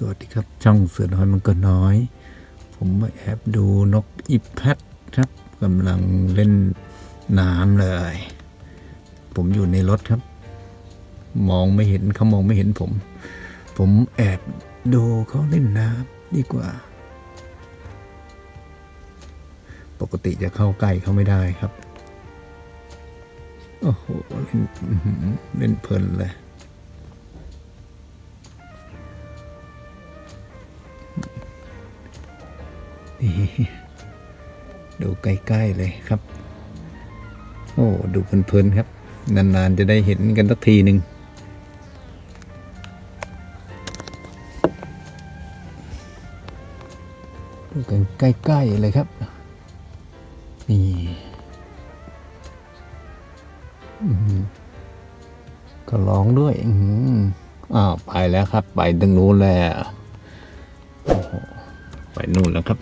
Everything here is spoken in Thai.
สวัสดีครับช่องเสือน้อยมันก็น้อย ผมมาแอบดูนกอีแพทครับกำลังเล่นน้ำเลย ผมอยู่ในรถครับ มองไม่เห็นเขามองไม่เห็นผม ผมแอบดูเขาเล่นน้ำดีกว่า ปกติจะเข้าใกล้เขาไม่ได้ครับ โอ้โหเล่นเล่นเพลินเลย นี่ดูใกล้ๆเลยครับ โอ้ดูเพลินๆครับ นานๆจะได้เห็นกันสักทีหนึ่งดูกันใกล้ๆเลยครับ นี่ก็ร้องด้วยอ้าวไปแล้วครับ ไปตรงนู้นแล้วไปนู่นแล้วครับ